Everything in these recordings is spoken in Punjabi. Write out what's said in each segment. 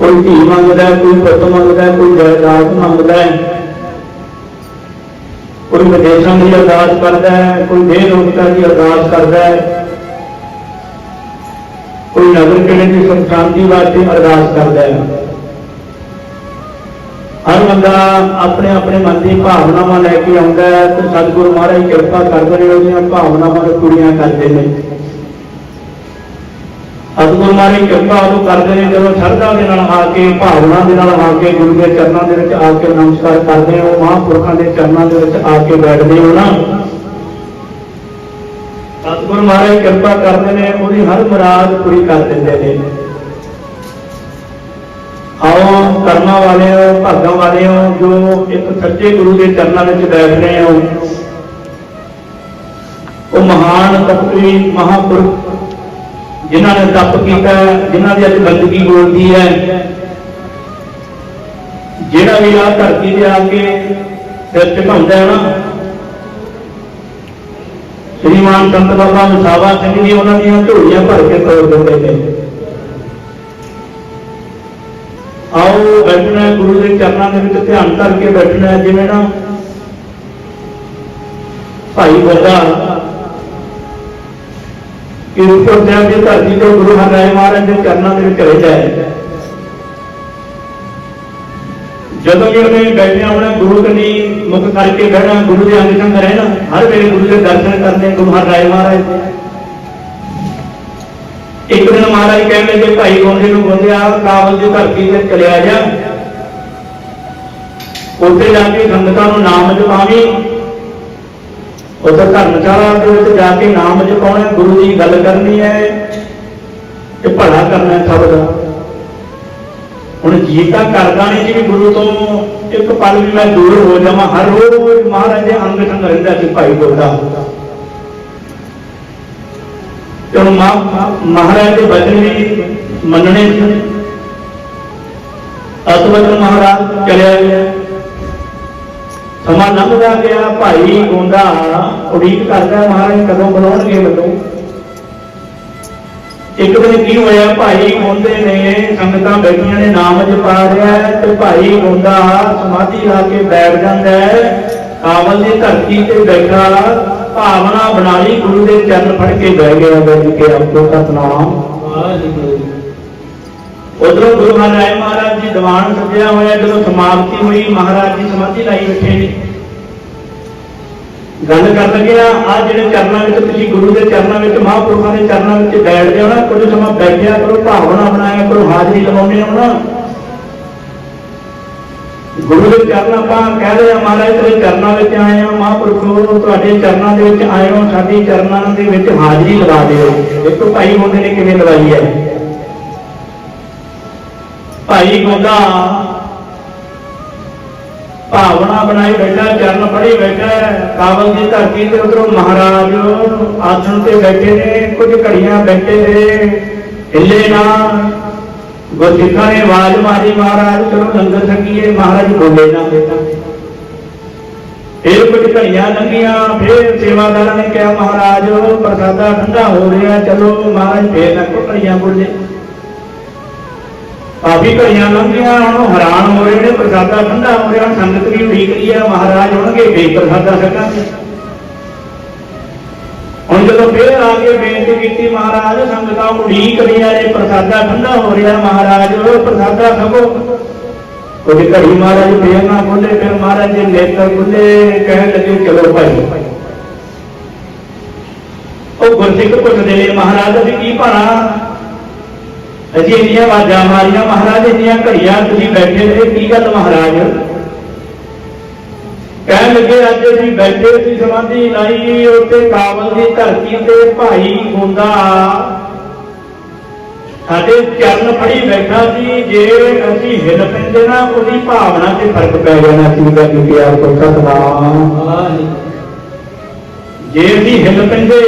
ਕੋਈ ਧੀ ਮੰਗਦਾ ਹੈ, ਕੋਈ ਪੁੱਤ ਮੰਗਦਾ ਹੈ, ਕੋਈ ਜਾਇਦਾਦ ਮੰਗਦਾ ਹੈ ਕੋਈ ਵਿਦੇਸ਼ਾਂ ਦੀ ਅਰਦਾਸ ਕਰਦਾ ਹੈ ਕੋਈ ਦੇਹ ਰੋਗਤਾ ਦੀ ਅਰਦਾਸ ਕਰਦਾ ਹੈ ਕੋਈ ਨਗਰ ਕਿਲੇ ਦੀ ਸੁਖ ਸ਼ਾਂਤੀ ਵਾਸਤੇ ਅਰਦਾਸ ਕਰਦਾ ਹੈ ਹਰ ਬੰਦਾ ਆਪਣੇ ਆਪਣੇ ਮਨ ਦੀ ਭਾਵਨਾਵਾਂ ਲੈ ਕੇ ਆਉਂਦਾ ਹੈ ਤੇ ਸਤਿਗੁਰੂ ਮਹਾਰਾਜ ਕਿਰਪਾ ਕਰਦੇ ਨੇ ਉਹਦੀਆਂ ਭਾਵਨਾਵਾਂ ਨੂੰ ਪੂਰੀਆਂ ਕਰਦੇ ਮਹਾਰਾਜ ਕਿਰਪਾ ਉਹ ਕਰਦੇ ਨੇ, ਜਦੋਂ ਸ਼ਰਧਾ ਦੇ ਨਾਲ ਆ ਕੇ, ਭਾਵਨਾ ਦੇ ਨਾਲ ਆ ਕੇ, ਗੁਰੂ ਦੇ ਚਰਨਾਂ ਦੇ ਵਿੱਚ ਆ ਕੇ ਨਮਸਕਾਰ ਕਰਦੇ ਹੋ ਮਹਾਂਪੁਰਖਾਂ ਦੇ ਚਰਨਾਂ ਦੇ ਵਿੱਚ ਆ ਕੇ ਬੈਠਦੇ ਹੋ ਨਾ। ਸਤਿਗੁਰ ਮਹਾਰਾਜ ਕਿਰਪਾ ਕਰਦੇ ਨੇ, ਉਹਦੀ ਹਰ ਮੁਰਾਦ ਪੂਰੀ ਕਰ ਦਿੰਦੇ ਨੇ। ਆਓ ਕਰਮਾਂ ਵਾਲਿਓ, ਭਾਗਾਂ ਵਾਲਿਓ, ਜੋ ਇੱਕ ਸੱਚੇ ਗੁਰੂ ਦੇ ਚਰਨਾਂ ਵਿੱਚ ਬੈਠ ਰਹੇ ਹੋ ਉਹ ਮਹਾਨ ਤਪਸਵੀ ਮਹਾਪੁਰਖ ਜਿਨ੍ਹਾਂ ਨੇ ਤਪ ਕੀਤਾ ਹੈ, ਜਿਨ੍ਹਾਂ ਦੀ ਅੱਜ ਬੰਦਗੀ ਬੋਲਦੀ ਹੈ ਜਿਹੜਾ ਵੀ ਆ ਧਰਤੀ ਤੇ ਆ ਕੇ ਸਿਰ ਝੁਕਾਉਂਦਾ ਹੈ ਨਾ ਸ਼੍ਰੀਮਾਨ ਸੰਤ ਬਾਬਾ ਮਸਾਵਾ ਸਿੰਘ ਜੀ ਉਹਨਾਂ ਦੀਆਂ ਝੋਲੀਆਂ ਭਰ ਕੇ ਤੋੜ ਦਿੰਦੇ ਨੇ। ਆਓ ਬੈਠਣਾ ਗੁਰੂ ਦੇ ਚਰਨਾਂ ਦੇ ਵਿੱਚ ਧਿਆਨ ਧਰ ਕੇ ਬੈਠਣਾ ਜਿਵੇਂ ਨਾ ਭਾਈ ਬੰਦਾ ਕਿ ਉੱਪਰ ਜਾ ਧਰਤੀ ਤੋਂ ਗੁਰੂ ਹਰਿ ਮਹਾਰਾਜ ਦੇ ਚਰਨਾਂ ਦੇ ਵਿੱਚ ਰਹਿ ਜਾਏ। ਜਦੋਂ ਵੀ ਉਹਨੇ ਬੈਠਿਆ ਹੋਣਾ ਗੁਰੂ ਕਨੀ ਮੁਖ ਕਰਕੇ ਬਹਿਣਾ, ਗੁਰੂ ਦੇ ਅੰਗ ਸੰਗ ਰਹਿਣਾ, ਹਰ ਵੇਲੇ ਗੁਰੂ ਦੇ ਦਰਸ਼ਨ ਕਰਨੇ, ਗੁਰੂ ਹਰਿ ਮਹਾਰਾਜ ਦੇ। ਇੱਕ ਦਿਨ ਮਹਾਰਾਜ ਕਹਿੰਦੇ ਲੱਗੇ ਭਾਈ ਗੋਂਦੇ ਨੂੰ ਬੋਲਿਆ ਕਾਬਲ ਦੀ ਧਰਤੀ ਤੇ ਚਲਿਆ ਜਾ। ਉੱਥੇ ਜਾ ਕੇ ਸੰਗਤਾਂ ਨੂੰ ਨਾਮ ਜਪਾਵੀਂ। ਉੱਥੇ ਧਰਮਸ਼ਾਲਾ ਦੇ ਵਿੱਚ ਜਾ ਕੇ ਨਾਮ ਜਪਾਉਣਾ, ਗੁਰੂ ਦੀ ਗੱਲ ਕਰਨੀ ਹੈ ਤੇ ਭਲਾ ਕਰਨਾ ਸਭ ਦਾ। ਹੁਣ ਜੀ ਤਾਂ ਕਰਦਾ ਨਹੀਂ ਜੀ ਵੀ ਗੁਰੂ ਤੋਂ ਇੱਕ ਪਲ ਵੀ ਮੈਂ ਦੂਰ ਹੋ ਜਾਵਾਂ, ਹਰ ਰੋਜ਼ ਮਹਾਰਾਜ ਦੇ ਅੰਗ ਸੰਗ ਰਹਿੰਦਾ ਸੀ ਭਾਈ ਗੋਡਾ ਤੇ ਹੁਣ ਮਹਾਰਾਜ ਦੇ ਬਚਨ ਵੀ ਮੰਨਣੇ ਸੀ। ਅਤਵਚਨ ਮਹਾਰਾਜ, ਚਲਿਆ ਗਿਆ। ਸਮਾਂ ਲੰਘਦਾ ਗਿਆ, ਭਾਈ ਗੋਂਦਾ ਉਡੀਕ ਕਰਦਾ ਮਹਾਰਾਜ, ਕਦੋਂ ਬੁਲਾਉਣਗੇ ਮੈਨੂੰ? ਇੱਕ ਦਿਨ ਕੀ ਹੋਇਆ, ਭਾਈ ਗੋਂਦੇ ਨੇ, ਸੰਗਤਾਂ ਬੈਠੀਆਂ ਨੇ, ਨਾਮ ਜਪਾ ਰਿਹਾ ਤੇ ਭਾਈ ਗੁੰਦਾ ਸਮਾਧੀ ਲਾ ਕੇ ਬੈਠ ਜਾਂਦਾ ਕਾਬਲ ਦੀ ਧਰਤੀ ਤੇ ਬੈਠਾ, ਭਾਵਨਾ ਬਣਾ ਲਈ, ਗੁਰੂ ਦੇ ਚਰਨ ਫੜ ਕੇ ਬਹਿ ਗਿਆ ਗੱਜ ਕੇ ਆਪੋ ਸਤਨਾਮ ਉਧਰੋਂ ਗੁਰੂ ਮਹਾਰਾਜ ਮਹਾਰਾਜ ਜੀ ਦੀਵਾਨ ਸਜਿਆ ਹੋਇਆ, ਜਦੋਂ ਸਮਾਪਤੀ ਹੋਈ, ਮਹਾਰਾਜ ਜੀ ਸਮਾਧੀ ਲਾਈ ਬੈਠੇ ਨੇ। ਗੱਲ ਕਰ ਲੱਗਿਆ ਆ ਜਿਹੜੇ ਚਰਨਾਂ ਵਿੱਚ, ਤੁਸੀਂ ਗੁਰੂ ਦੇ ਚਰਨਾਂ ਵਿੱਚ, ਮਹਾਂਪੁਰਖਾਂ ਦੇ ਚਰਨਾਂ ਵਿੱਚ ਬੈਠਦੇ ਹੋ ਨਾ, ਕੁਝ ਸਮਾਂ ਬੈਠਿਆ ਕਰੋ, ਭਾਵਨਾ ਬਣਾਇਆ ਕਰੋ, ਹਾਜ਼ਰੀ ਲਵਾਉਂਦੇ ਹੋ ਨਾ। ਗੁਰੂ ਦੇ ਚਰਨ ਆਪਾਂ ਕਹਿ ਰਹੇ ਆ, ਮਹਾਰਾਜ ਤੇਰੇ ਚਰਨਾਂ ਵਿੱਚ ਆਏ ਆ, ਮਹਾਂਪੁਰਖੋ, ਤੁਹਾਡੇ ਚਰਨਾਂ ਦੇ ਵਿੱਚ ਆਏ ਹੋ, ਸਾਡੀ ਚਰਨਾਂ ਦੇ ਵਿੱਚ ਹਾਜ਼ਰੀ ਲਵਾ ਦਿਓ। ਦੇਖੋ ਭਾਈ ਮੁੰਡੇ ਨੇ, ਕਿਵੇਂ ਲਵਾਈ ਹੈ? ਭਾਈ ਗੋਦਾ। ਭਾਵਨਾ ਬਣਾਈ ਬੈਠਾ, ਚਰਨ ਫੜੀ ਬੈਠਾ, ਕਾਬਲ ਦੀ ਧਰਤੀ ਤੇ ਉਧਰੋਂ ਮਹਾਰਾਜ ਆਸਣ ਤੇ ਬੈਠੇ ਨੇ, ਕੁਝ ਘੜੀਆਂ ਬੈਠੇ ਨੇ। ਹਿੱਲੇ ਨਾ। ਗੁਰਸਿੱਖਾਂ ਨੇ ਆਵਾਜ਼ ਮਾਰੀ, ਮਹਾਰਾਜ, ਚਲੋ ਲੰਗਰ ਛਕੀਏ, ਮਹਾਰਾਜ ਬੋਲੇ ਨਾ ਬੇਟਾ। ਫਿਰ ਕੁਝ ਘੜੀਆਂ ਲੰਘੀਆਂ, ਫਿਰ ਸੇਵਾਦਾਰਾਂ ਨੇ ਕਿਹਾ, ਮਹਾਰਾਜ, ਪ੍ਰਸਾਦਾ ਠੰਡਾ ਹੋ ਰਿਹਾ, ਚਲੋ ਮਹਾਰਾਜ, ਫੇਰ ਨਾ ਘੜੀਆਂ ਬੋਲੇ। ਕਾਫੀ ਘੜੀਆਂ ਲੰਘੀਆਂ ਹੁਣ ਹੈਰਾਨ ਹੋ ਰਹੇ ਨੇ ਪ੍ਰਸਾਦਾ ਠੰਡਾ ਹੋ ਰਿਹਾ ਸੰਗਤ ਵੀ ਉਡੀਕ ਰਹੀ ਹੈ, ਮਹਾਰਾਜ ਹੋਣਗੇ ਫੇਰ ਪ੍ਰਸਾਦਾ ਛਕਾਂਗੇ ਹੁਣ ਜਦੋਂ ਫੇਰ ਆ ਕੇ ਬੇਨਤੀ ਕੀਤੀ, ਮਹਾਰਾਜ ਸੰਗਤਾਂ ਉਡੀਕ ਰਹੀਆਂ ਨੇ, ਪ੍ਰਸਾਦਾ ਠੰਡਾ ਹੋ ਰਿਹਾ, ਮਹਾਰਾਜ ਉਹ ਪ੍ਰਸਾਦਾ ਛਕੋ। ਕੁਝ ਘੜੀ ਮਹਾਰਾਜ ਫੇਰ ਨਾ ਬੋਲੇ ਫਿਰ ਮਹਾਰਾਜ ਦੇ ਨੇਤਰ ਖੁੱਲੇ ਕਹਿਣ ਲੱਗੇ, ਚਲੋ ਭਾਈ। ਉਹ ਗੁਰਸਿੱਖ ਪੁੱਛਦੇ ਨੇ, ਮਹਾਰਾਜ, ਅਸੀਂ ਕੀ ਭਾਣਾ ਅਸੀਂ ਇੰਨੀਆਂ ਆਵਾਜ਼ਾਂ ਮਾਰੀਆਂ ਮਹਾਰਾਜ ਇੰਨੀਆਂ ਘੜੀਆਂ ਤੁਸੀਂ ਬੈਠੇ ਰਹੇ ਕੀ ਗੱਲ ਮਹਾਰਾਜ? ਕਹਿਣ ਲੱਗੇ ਅੱਜ ਅਸੀਂ ਬੈਠੇ ਸੀ ਸਮਾਧੀ ਲਾਈ ਉੱਤੇ ਕਾਬਲ ਦੀ ਧਰਤੀ ਤੇ ਭਾਈ ਗੋਂਦਾ ਸਾਡੇ ਚਰਨ ਫੜੀ ਬੈਠਾ ਸੀ ਜੇ ਅਸੀਂ ਹਿੱਲ ਪੈਂਦੇ ਨਾ ਉਹਦੀ ਭਾਵਨਾ 'ਚ ਫ਼ਰਕ ਪੈ ਜਾਣਾ ਸੀ ਦਾ ਕਿ ਪਿਆਰ ਕੋ ਸਤਨਾਮ ਜੇ ਅਸੀਂ ਹਿੱਲ ਪੈਂਦੇ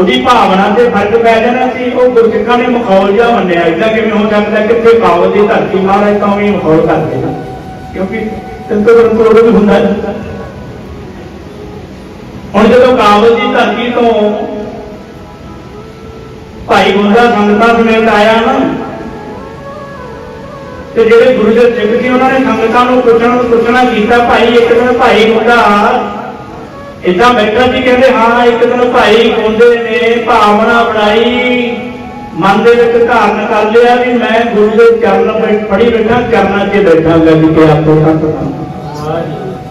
ਉਹਦੀ ਭਾਵਨਾ ਤੇ ਫ਼ਰਕ ਪੈ ਜਾਣਾ ਸੀ, ਉਹ ਗੁਰਸਿੱਖਾਂ ਨੇ ਮਖੌਲ ਜਿਹਾ ਮੰਨਿਆ ਇਦਾਂ ਕਿਵੇਂ ਹੋ ਸਕਦਾ ਕਿੱਥੇ ਕਾਬਲ ਦੀ ਧਰਤੀ ਮਹਾਰਾਜ ਤਾਂ ਵੀ ਮਖੌਲ ਕਰਦੇ ਨੇ ਕਿਉਂਕਿ ਤਿੰਤੋ ਵਰਨ ਕੋਲ ਵੀ ਹੁੰਦਾ ਹੁਣ ਜਦੋਂ ਕਾਬਲ ਦੀ ਧਰਤੀ ਤੋਂ ਭਾਈ ਗੁੰਦਾ ਸੰਗਤਾਂ ਸਮੇਤ ਆਇਆ ਨਾ, ਤੇ ਜਿਹੜੇ ਗੁਰੂ ਦੇ ਸਿੱਖ ਸੀ, ਉਹਨਾਂ ਨੇ ਸੰਗਤਾਂ ਨੂੰ ਪੁੱਛਣ ਪੁੱਛਣਾ ਕੀਤਾ, ਭਾਈ ਇੱਕ ਦਿਨ ਭਾਈ ਹੁੰਦਾ ਇਦਾਂ ਬੈਠਾ ਜੀ ਕਹਿੰਦੇ, ਹਾਂ, ਇੱਕ ਦਿਨ ਭਾਈ ਹੁੰਦੇ ਨੇ, ਭਾਵਨਾ ਬਣਾਈ। ਮਨ ਦੇ ਵਿੱਚ ਧਾਰਨ ਕਰ ਲਿਆ ਵੀ ਮੈਂ ਗੁਰੂ ਦੇ ਚਰਨ ਬੈ- ਬੈਠਾ, ਚਰਨਾਂ 'ਚ ਬੈਠਾਂਗਾ ਜੀ ਕਿ ਆਪੋ ਤੱਕ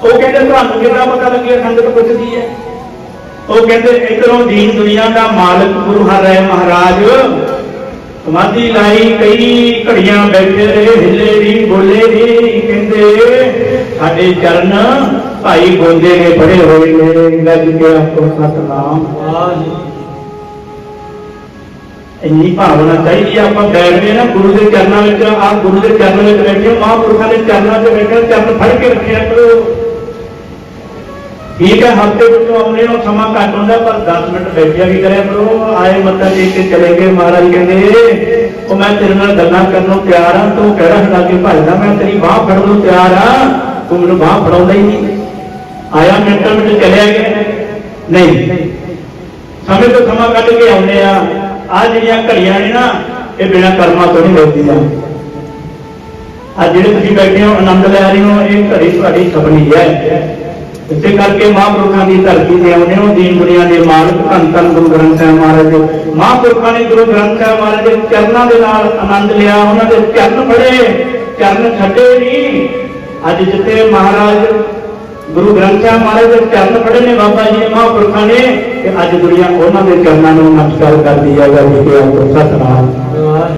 ਉਹ ਕਹਿੰਦੇ, ਤੁਹਾਨੂੰ ਕਿੰਨਾ ਪਤਾ ਲੱਗਿਆ? ਸੰਗਤ ਪੁੱਛਦੀ ਹੈ। ਉਹ ਕਹਿੰਦੇ, ਇਧਰੋਂ ਦੀਨ ਦੁਨੀਆ ਦਾ ਮਾਲਕ ਗੁਰੂ ਹਰ ਹਰਿ ਮਹਾਰਾਜ। ਸਮਾਧੀ ਲਾਈ ਕਈ ਘੜੀਆਂ ਬੈਠੇ ਰਹੇ, ਹਿੱਲੇ ਨਹੀਂ, ਬੋਲੇ ਨਹੀਂ, ਕਹਿੰਦੇ, ਸਾਡੇ ਚਰਨ ਭਾਈ ਗੋਂਦੇ ਨੇ ਬੜੇ ਹੋਏ ਨੇ ਗੱਜ ਕੇ ਆਪੋ ਸਤਨਾਮ। ਇੰਨੀ ਭਾਵਨਾ ਚਾਹੀਦੀ ਆ, ਆਪਾਂ ਬੈਠਦੇ ਨਾ ਗੁਰੂ ਦੇ ਚਰਨਾਂ ਵਿੱਚ ਆ ਗੁਰੂ ਦੇ ਚਰਨਾਂ ਵਿੱਚ ਬੈਠੇ ਮਹਾਂਪੁਰਖਾਂ ਦੇ ਚਰਨਾਂ 'ਚ ਬੈਠੇ ਚਰਨ ਫੜ ਕੇ ਰੱਖਿਆ ਕਰੋ। ਠੀਕ ਹੈ ਹਫ਼ਤੇ ਵਿੱਚੋਂ ਆਪਣੇ ਨੂੰ ਸਮਾਂ ਘੱਟ ਹੁੰਦਾ ਪਰ 10 ਮਿੰਟ ਬੈਠਿਆ ਵੀ ਕਰਿਆ ਕਰੋ। ਆਏ ਮੱਥਾ ਟੇਕ ਕੇ ਚਲੇ ਗਏ ਮਹਾਰਾਜ ਕਹਿੰਦੇ ਉਹ ਮੈਂ ਤੇਰੇ ਨਾਲ ਗੱਲਾਂ ਕਰਨ ਨੂੰ ਤਿਆਰ ਹਾਂ ਤੂੰ ਕਿਹੜਾ ਹਟਾ ਕੇ ਭੱਜਦਾ ਮੈਂ ਤੇਰੀ ਬਾਹ ਫੜਨ ਨੂੰ ਤਿਆਰ ਹਾਂ ਤੂੰ ਮੈਨੂੰ ਬਾਹ ਫੜਾਉਂਦਾ ਹੀ ਨਹੀਂ। ਮਿੰਟਾਂ ਵਿੱਚ ਚਲਿਆ ਗਿਆ। ਨਹੀਂ। ਸਮੇਂ ਤੋਂ ਸਮਾਂ ਕੱਢ ਕੇ ਆਉਂਦੇ ਆ। ਆ ਜਿਹੜੀਆਂ ਘੜੀਆਂ ਨੇ ਨਾ ਇਹ ਬਿਨਾਂ ਕਰਮਾਂ ਤੋਂ ਨਹੀਂ ਮਿਲਦੀਆਂ। ਆ ਜਿਹੜੇ ਤੁਸੀਂ ਬੈਠੇ ਹੋ ਆਨੰਦ ਲੈ ਰਹੇ ਹੋ ਇਹ ਘੜੀ ਤੁਹਾਡੀ ਸਪਨੀ ਹੈ। ਇਸੇ ਕਰਕੇ ਮਹਾਂਪੁਰਖਾਂ ਦੀ ਧਰਤੀ ਤੇ ਆਉਂਦੇ ਹੋ ਦੀਨ ਦੁਨੀਆ ਦੇ ਮਾਲਕ ਧੰਨ ਧੰਨ ਗੁਰੂ ਗ੍ਰੰਥ ਸਾਹਿਬ ਮਹਾਰਾਜ। ਦੇ ਮਹਾਂਪੁਰਖਾਂ ਨੇ ਗੁਰੂ ਗ੍ਰੰਥ ਸਾਹਿਬ ਮਹਾਰਾਜ ਦੇ ਚਰਨਾਂ ਦੇ ਨਾਲ ਆਨੰਦ ਲਿਆ ਉਹਨਾਂ ਦੇ ਚਰਨ ਫੜੇ ਚਰਨ ਛੱਡੇ ਨਹੀਂ। ਅੱਜ ਜਿੱਥੇ ਮਹਾਰਾਜ ਗੁਰੂ ਗ੍ਰੰਥ ਸਾਹਿਬ ਮਹਾਰਾਜ ਦੇ ਚਰਨ ਫੜੇ ਨੇ ਬਾਬਾ ਜੀ ਦੇ ਮਹਾਂਪੁਰਖਾਂ ਨੇ ਤੇ ਅੱਜ ਦੁਨੀਆ ਉਹਨਾਂ ਦੇ ਚਰਨਾਂ ਨੂੰ ਨਮਸਕਾਰ ਕਰਦੀ ਹੈ ਗੱਲ ਕਿ ਆਪ ਸਤਨਾਮ।